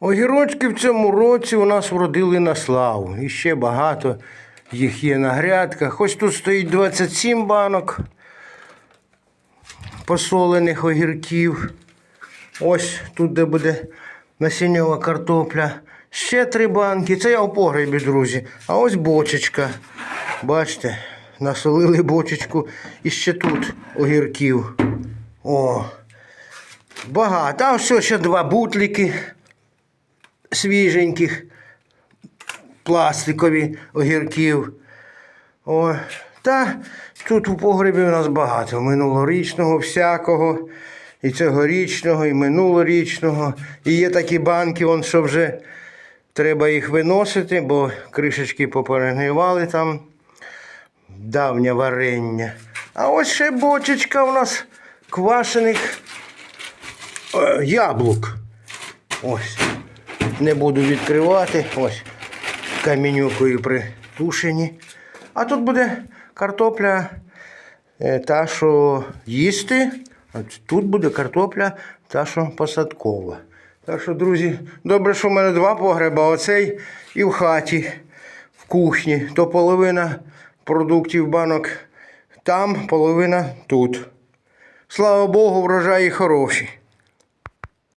Огірочки в цьому році у нас вродили на славу. І ще багато їх є на грядках. Ось тут стоїть 27 банок посолених огірків. Ось тут, де буде насіннєва картопля. Ще три банки. Це я у погребі, друзі. А ось бочечка. Бачите, насолили бочечку. І ще тут огірків. О, багато. А все, ще два бутліки свіженьких, пластикові огірків. О, та тут у погребі у нас багато минулорічного всякого, і цьогорічного, і минулорічного. І є такі банки, вон, що вже треба їх виносити, бо кришечки поперегнивали там. Давнє варення. А ось ще бочечка у нас квашених е, яблук. Ось. Не буду відкривати. Ось камінюкою притушені. А тут буде картопля е, та, що їсти. А тут буде картопля та, що посадкова. Так що, друзі, добре, що в мене два погреба. Оцей і в хаті, в кухні. То половина продуктів банок там, половина тут. Слава Богу, врожаї хороші.